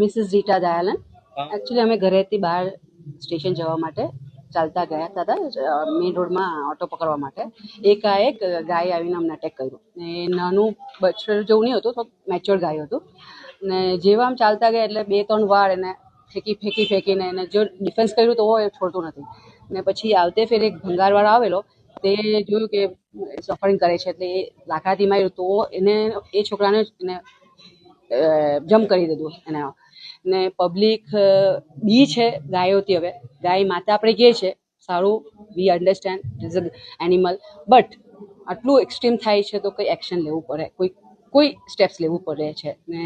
Mrs Rita દયાલન actually અમે ઘરેથી બહાર સ્ટેશન જવા માટે ચાલતા ગયા હતા મેઇન રોડમાં ઓટો પકડવા માટે. એકાએક ગાય આવીને અમને અટેક કર્યું. ને નાનું બચ્ચું જેવું નહીં હતું તો મેચ્યોર ગાય હતું. ને જેવા આમ ચાલતા ગયા એટલે બે ત્રણ વાર એને ફેંકી ફેંકી ફેંકીને એને જો ડિફેન્સ કર્યું તો એ છોડતું નથી. ને પછી આવતે ફેર એક ભંગારવાળો આવેલો તે જોયું કે સફરિંગ કરે છે એટલે એ લાકડાથી માર્યું તો એને એ છોકરાને એને જમ્પ કરી દીધું એને. ને પબ્લિક બી છે ગાયોથી હવે. ગાય માતા આપણે કહે છે. સારું we understand is a animal but આટલું એક્સ્ટ્રીમ થાય છે તો કંઈ એક્શન લેવું પડે. કોઈ કોઈ સ્ટેપ્સ લેવું પડે છે. ને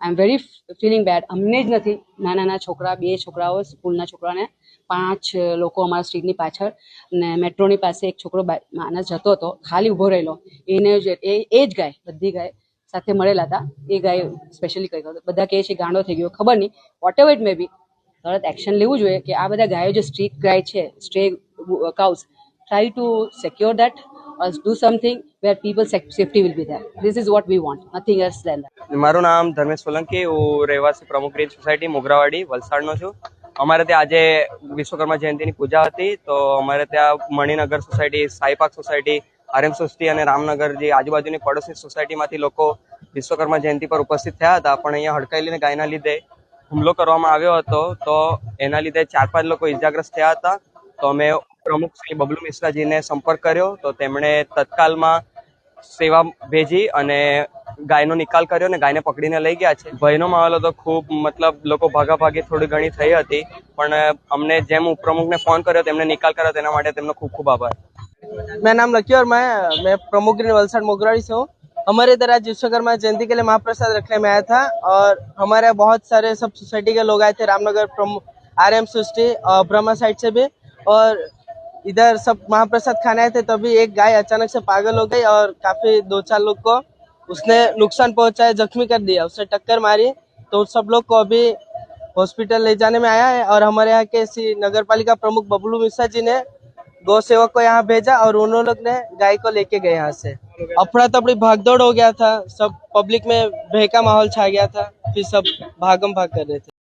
I am very feeling bad અમને જ નથી. નાના નાના છોકરા, બે છોકરાઓ, સ્કૂલના છોકરાને પાંચ લોકો અમારા સ્ટ્રીટની પાછળ. ને મેટ્રોની પાસે એક છોકરો માણસ જતો હતો, ખાલી ઊભો રહેલો. એને જ એ જ ગાય, બધી ગાય સાથે મળેલા હતા. એ ગાય સ્પેશિયલી કહી ગયો બધા કહે છે ગાંડો થઈ ગયો. ખબર નહીં. Whatever it may be તરત એક્શન લેવું જોઈએ કે આ બધા ગાયો જે સ્ટ્રીટ ગાય છે stray cows try to secure that do something where people safety will be there this is what we want nothing else than મારું નામ ધર્મેશ સોલંકી. હું રહેવાસી પ્રમુખ ગ્રીન સોસાયટી, મોગરાવાડી, વલસાડનો છું. અમારે ત્યાં આજે વિશ્વકર્મા જયંતિની પૂજા હતી. તો અમારે ત્યાં Maninagar society Saipak society, RM society અને રામનગર જે આજુબાજુની પડોશી સોસાયટીમાંથી લોકો વિશ્વકર્મા જયંતિ પર ઉપસ્થિત થયા હતા. પણ અહીંયા હડકાયેલીને ગાયના લીધે હુમલો કરવામાં આવ્યો હતો. તો એના લીધે ચાર પાંચ લોકો ઇજાગ્રસ્ત થયા હતા. તો અમે પ્રમુખ શ્રી બબલુ મિશ્રાજીને સંપર્ક કર્યો. તો તેમણે તત્કાલમાં સેવા ભેજી અને ગાયનો નિકાલ કર્યો ને ગાયને પકડીને લઈ ગયા છે. ભયનો માહોલ હતો. ખૂબ મતલબ લોકો ભાગાભાગી થોડી ઘણી થઈ હતી. પણ અમને જેમ ઉપપ્રમુખને ફોન કર્યો તેમને નિકાલ કર્યો. તેના માટે તેમનો ખૂબ ખૂબ આભાર. મેં નામ લખ્યું મેં મેં પ્રમુખ વલસાડ મોગરાળી છું. हमारे इधर आज विश्वकर्मा जयंती के लिए महाप्रसाद रखने में आया था और हमारे बहुत सारे सब सोसाइटी के लोग आए थे, रामनगर आर एम सृष्टि और ब्रह्मा साइड से भी। और इधर सब महाप्रसाद खाने आए थे, तभी एक गाय अचानक से पागल हो गई और काफ़ी दो चार लोग को उसने नुकसान पहुँचाया, जख्मी कर दिया उससे टक्कर मारी। तो सब लोग को अभी हॉस्पिटल ले जाने में आया है और हमारे यहाँ के श्री नगर पालिका प्रमुख बबलू मिश्रा जी ने गौ सेवक को यहाँ भेजा और उन्होंने लोग ने गाय को लेके गए यहाँ से। अफड़ा तफड़ी भागदौड़ हो गया था सब पब्लिक में भय का माहौल छा गया था फिर सब भागम भाग कर रहे थे